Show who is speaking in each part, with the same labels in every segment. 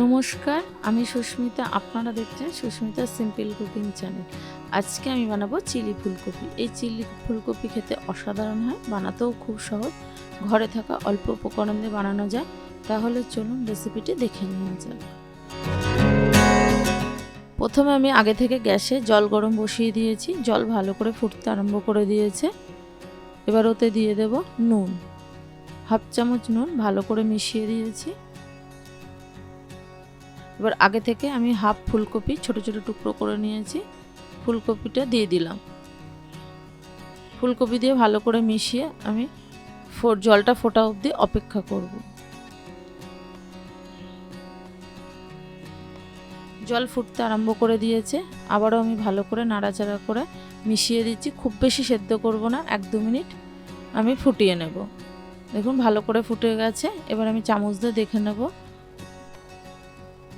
Speaker 1: নমস্কার, আমি সুস্মিতা, আপনারা দেখছেন সুস্মিতা সিম্পল কুকিং চ্যানেল। আজকে আমি বানাবো চিলি ফুলকপি। এই চিলি ফুলকপি খেতে অসাধারণ হয়, বানাতেও খুব সহজ। ঘরে থাকা অল্প উপকরণ দিয়ে বানানো যায়। তাহলে চলুন রেসিপিটি দেখে নেওয়া যাক। প্রথমে আমি আগে থেকে গ্যাসে জল গরম বসিয়ে দিয়েছি। জল ভালো করে ফুটতে আরম্ভ করে দিয়েছে। এবার ওতে দিয়ে দেব নুন। হাফ চামচ নুন ভালো করে মিশিয়ে দিয়েছি। এবার আগে থেকে আমি হাফ ফুলকপি, ছোট ছোট টুকরো করে নিয়েছি। ফুলকপিটা দিয়ে দিলাম। ফুলকপি দিয়ে ভালো করে মিশিয়ে আমি জলটা ফোটা অবধি অপেক্ষা করব। জল ফুটতে আরম্ভ করে দিয়েছে। আবারও আমি ভালো করে নাড়াচাড়া করে মিশিয়ে দিচ্ছি। খুব বেশি সেদ্ধ করব না, এক দু মিনিট আমি ফুটিয়ে নেব। দেখুন ভালো করে ফুটে গেছে। এবার আমি চামচ দিয়ে দেখে নেব।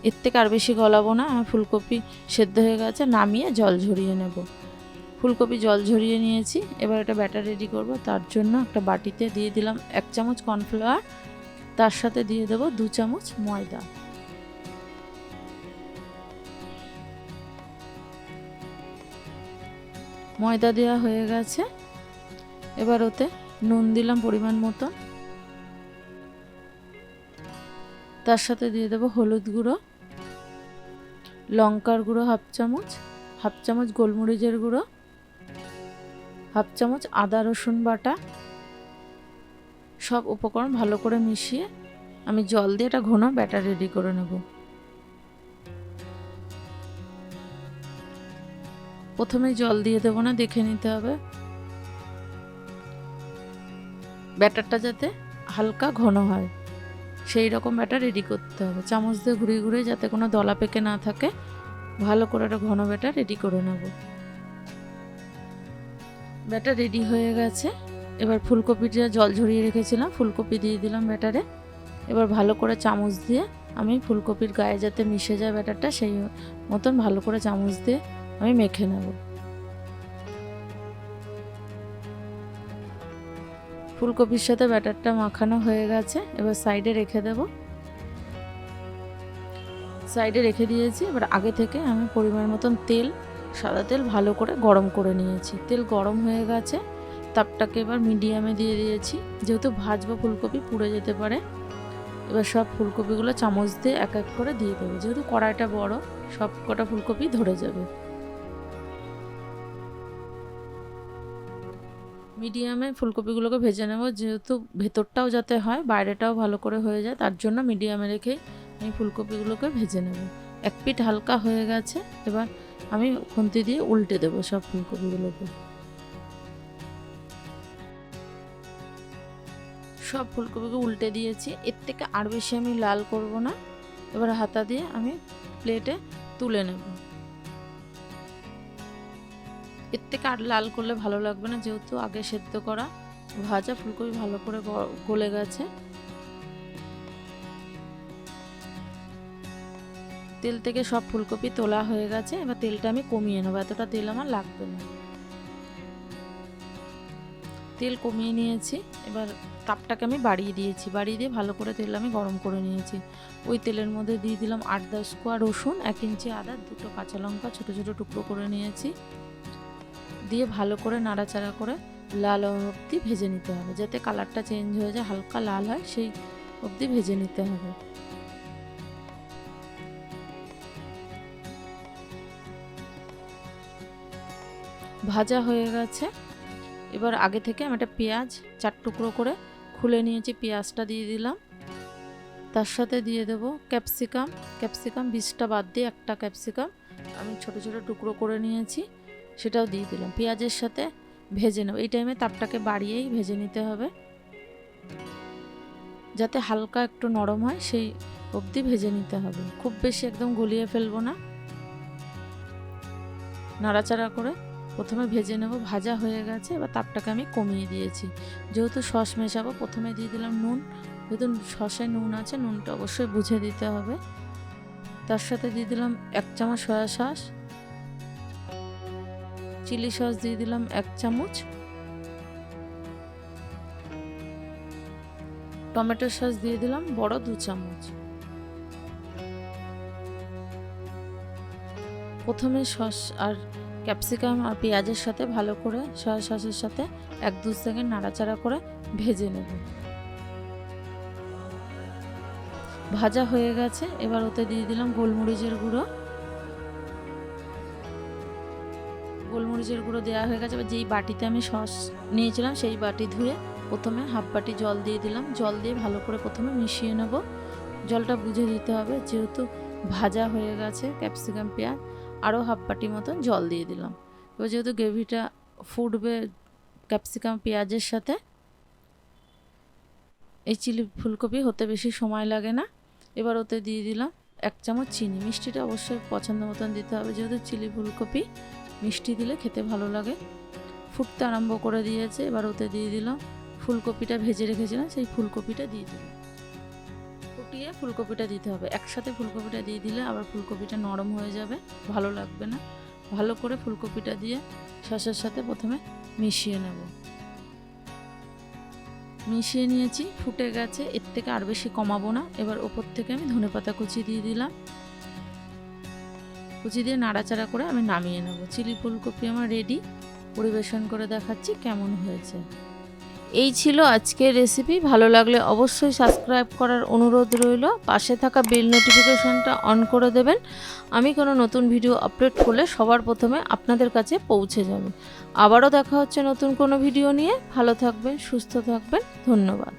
Speaker 1: এর থেকে আর বেশি গলাবো না ফুলকপি সেদ্ধ হয়ে গেছে, নামিয়ে জল ঝরিয়ে নেব। ফুলকপি জল ঝরিয়ে নিয়েছি, এবার এটা ব্যাটার রেডি করব, তার জন্য একটা বাটিতে দিয়ে দিলাম এক চামচ কর্নফ্লাওয়ার তার সাথে দিয়ে দেব দু চামচ ময়দা। ময়দা দেওয়া হয়ে গেছে, এবার ওতে নুন দিলাম পরিমাণ মতো তার সাথে দিয়ে দেবো হলুদ গুঁড়ো। লঙ্কার গুঁড়ো হাফ চামচ হাফ চামচ গোলমরিচের গুঁড়ো, হাফ চামচ আদা রসুন বাটা। সব উপকরণ ভালো করে মিশিয়ে আমি জল দিয়ে একটা ঘন ব্যাটার রেডি করে নেব। প্রথমে জল দিয়ে দেবো না, দেখে নিতে হবে। ব্যাটারটা যাতে হালকা ঘন হয়। সেই রকম ব্যাটার রেডি করতে হবে। চামচ দিয়ে ঘুরিয়ে ঘুরিয়ে যাতে কোনো দলা পেকে না থাকে, ভালো করে একটা ঘন ব্যাটার রেডি করে নেব। ব্যাটার রেডি হয়ে গেছে। এবার ফুলকপিটা জল ঝরিয়ে রেখেছিলাম, ফুলকপি দিয়ে দিলাম ব্যাটারে। এবার ভালো করে চামচ দিয়ে আমি ফুলকপির গায়ে যাতে মিশে যায় ব্যাটারটা, সেই মতন ভালো করে চামচ দিয়ে আমি মেখে নেব। ফুলকপির সাথে ব্যাটারটা মাখানো হয়ে গেছে। এবার সাইডে রেখে দেব। সাইডে রেখে দিয়েছি। এবার আগে থেকে আমি পরিমাণ মতন তেল, সাদা তেল ভালো করে গরম করে নিয়েছি। তেল গরম হয়ে গেছে। তাপটাকে এবার মিডিয়ামে দিয়ে দিয়েছি। যেহেতু ভাজবো ফুলকপি, পুড়ে যেতে পারে। এবার সব ফুলকপিগুলো চামচ দিয়ে এক এক করে দিয়ে দেবো। যেহেতু কড়াইটা বড় সব কটা ফুলকপি ধরে যাবে। মিডিয়ামে ফুলকপিগুলোকে ভেজে নেব, যেহেতু ভেতরটাও যাতে হয়, বাইরেটাও ভালো করে হয়ে যায়, তার জন্য মিডিয়ামে রেখে আমি ফুলকপিগুলোকে ভেজে নেব। এক পিঠ হালকা হয়ে গেছে, এবার আমি খুন্তি দিয়ে উল্টে দেবো সব ফুলকপিগুলোকে। সব ফুলকপিকে উল্টে দিয়েছি, এর থেকে আর বেশি আমি লাল করব না। এবার হাতা দিয়ে আমি প্লেটে তুলে নেব। এর থেকে আর লাল করলে ভালো লাগবে না, যেহেতু আগে সেদ্ধ করা, ভাজা ফুলকপি ভালো করে গলে গেছে। তেল থেকে সব ফুলকপি তোলা হয়ে গেছে, এবার তেলটা আমি কমিয়ে নেব, এতটা তেল আমার লাগবে না। তেল কমিয়ে নিয়েছি, এবার তাপটাকে আমি বাড়িয়ে দিয়েছি, বাড়িয়ে দিয়ে ভালো করে তেল আমি গরম করে নিয়েছি। ওই তেলের মধ্যে দিয়ে দিলাম আট দশ কোয়া রসুন, এক ইঞ্চি আদা, দুটো কাঁচা লঙ্কা, ছোটো ছোটো টুকরো করে নিয়েছি। দিয়ে ভালো করে নাড়াচাড়া করে লাল অবধি ভেজে নিতে হবে। যাতে কালারটা চেঞ্জ হয়ে যায়, হালকা লাল হয়, সেই অবধি ভেজে নিতে হবে। ভাজা হয়ে গেছে। এবার আগে থেকে আমি একটা পেঁয়াজ চার টুকরো করে খুলে নিয়েছি, পেঁয়াজটা দিয়ে দিলাম। তার সাথে দিয়ে দেবো ক্যাপসিকাম। ক্যাপসিকাম বীজটা বাদ দিয়ে একটা ক্যাপসিকাম আমি ছোট ছোট টুকরো করে নিয়েছি। সেটাও দিয়ে দিলাম। পেঁয়াজের সাথে ভেজে নেব। এই টাইমে তাপটাকে বাড়িয়েই ভেজে নিতে হবে। যাতে হালকা একটু নরম হয়, সেই অবধি ভেজে নিতে হবে। খুব বেশি একদম গলিয়ে ফেলব না। নাড়াচাড়া করে প্রথমে ভেজে নেব। ভাজা হয়ে গেছে। এবার তাপটাকে আমি কমিয়ে দিয়েছি। যেহেতু সস মেশাবো, প্রথমে দিয়ে দিলাম নুন। যেহেতু সসে নুন আছে, নুনটা অবশ্যই বুঝে দিতে হবে। তার সাথে দিয়ে দিলাম এক চামচ সয়া সস। চিলি সস দিয়ে দিলাম এক চামচ। টমেটো সস দিয়ে দিলাম বড় দু চামচ। প্রথমে সস আর ক্যাপসিকাম আর পেঁয়াজের সাথে ভালো করে সয়া সসের সাথে এক দু সেকেন্ড নাড়াচাড়া করে ভেজে নেব। ভাজা হয়ে গেছে, এবার ওতে দিয়ে দিলাম গোলমরিচের গুঁড়ো। গোলমরিচের গুঁড়ো দেওয়া হয়ে গেছে। এবার যেই বাটিতে আমি সস নিয়েছিলাম, সেই বাটি ধুয়ে প্রথমে হাফ বাটি জল দিয়ে দিলাম। জল দিয়ে ভালো করে প্রথমে মিশিয়ে নেব। জলটা বুঝে দিতে হবে, যেহেতু ভাজা হয়ে গেছে ক্যাপসিকাম, পেঁয়াজ, আরও হাফ বাটি মতন জল দিয়ে দিলাম। এবার যেহেতু গ্রেভিটা ফুটবে ক্যাপসিকাম, পেঁয়াজের সাথে, এই চিলি ফুলকপি হতে বেশি সময় লাগে না। এবার ওতে দিয়ে দিলাম এক চামচ চিনি। মিষ্টিটা অবশ্যই পছন্দ মতন দিতে হবে, যেহেতু চিলি ফুলকপি মিষ্টি দিলে খেতে ভালো লাগে। ফুটতে আরম্ভ করে দিয়েছে, এবার ওতে দিয়ে দিলাম ফুলকপিটা ভেজে রেখেছিলাম, সেই ফুলকপিটা দিয়ে দিলাম। ফুটিয়ে ফুলকপিটা দিতে হবে। একসাথে ফুলকপিটা দিয়ে দিলে আবার ফুলকপিটা নরম হয়ে যাবে, ভালো লাগবে না। ভালো করে ফুলকপিটা দিয়ে শসার সাথে প্রথমে মিশিয়ে নেব। মিশিয়ে নিয়েছি, ফুটে গেছে, এর থেকে আর বেশি কমাবো না। এবার ওপর থেকে আমি ধনেপাতা কুচি দিয়ে দিলাম। কুচি দিয়ে নাড়াচাড়া করে আমি নামিয়ে নেব। চিলি ফুলকপি আমার রেডি পরিবেশন করে দেখাচ্ছি কেমন হয়েছে। এই ছিল আজকের রেসিপি ভালো লাগলে অবশ্যই সাবস্ক্রাইব করার অনুরোধ রইল। পাশে থাকা বেল নোটিফিকেশনটা অন করে দেবেন। আমি কোনো নতুন ভিডিও আপলোড করলে সবার প্রথমে আপনাদের কাছে পৌঁছে যাবে। আবারও দেখা হচ্ছে নতুন কোনো ভিডিও নিয়ে। ভালো থাকবেন, সুস্থ থাকবেন। ধন্যবাদ।